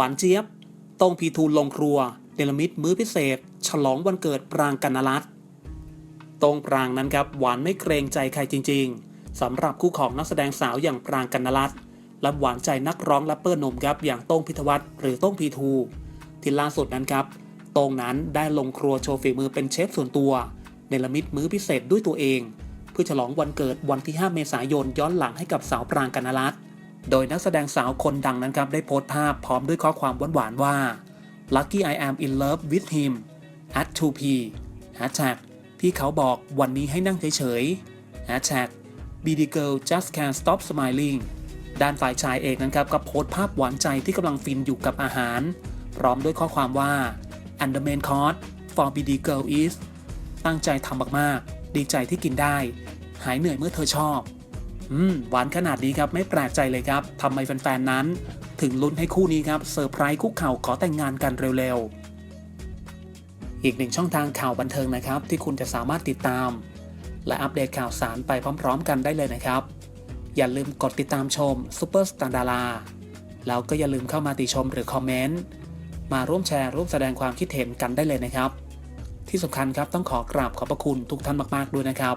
หวานเจี๊ยบ ต้งพีทูลลงครัวเนลมิตมื้อพิเศษ ฉลองวันเกิดปรางกันนรัตต้งปรางนั้นครับหวานไม่เกรงใจใครจริง ๆสำหรับคู่ของนักแสดงสาวอย่างปรางกันนรัตและหวานใจนักร้องแรปเปอร์หนุ่มครับอย่างโต้งพิทวัฒน์หรือโต้งพีทูที่ล่าสุดนั้นครับโต้งนั้นได้ลงครัวโชว์ฝีมือเป็นเชฟส่วนตัวเนลมิตมื้อพิเศษด้วยตัวเอง เพื่อฉลองวันเกิดวันที่ 5 เมษายนย้อนหลังให้กับสาวปรางกันนรัตน์ โดยนักแสดงสาวคนดังนั้นครับได้โพสต์ภาพพร้อมด้วยข้อความหวานๆว่า Lucky I am in love with him at 2p hashtag พี่เขาบอกวันนี้ให้นั่งเฉยๆ hashtag BD girl just can't stop smiling ด้านฝ่ายชายเองนั้นครับก็โพสต์ภาพหวานใจที่กำลังฟินอยู่กับอาหาร พร้อมด้วยข้อความว่า and the main course for BD girl is ตั้งใจทำมากๆ ดีใจที่กินได้ หายเหนื่อยเมื่อเธอชอบ อืมหวานขนาดนี้ครับไม่แปลกใจเลยครับทำไมแฟนๆนั้น ถึงลุ้นให้คู่นี้ครับเซอร์ไพรส์คุกเข่าขอแต่งงานกันเร็วๆ อีกหนึ่งช่องทางข่าวบันเทิงนะครับ ที่คุณจะสามารถติดตาม และอัปเดตข่าวสารไปพร้อม ๆ กันได้เลยนะครับ อย่าลืมกดติดตามชมซูเปอร์สตาร์ดาราแล้วก็อย่าลืมเข้ามาติชมหรือคอมเมนต์มาร่วมแชร์ร่วมแสดงความคิดเห็นกันได้เลยนะครับ ที่สำคัญครับต้องขอกราบขอบพระคุณทุกท่านมาก ๆ ด้วยนะครับ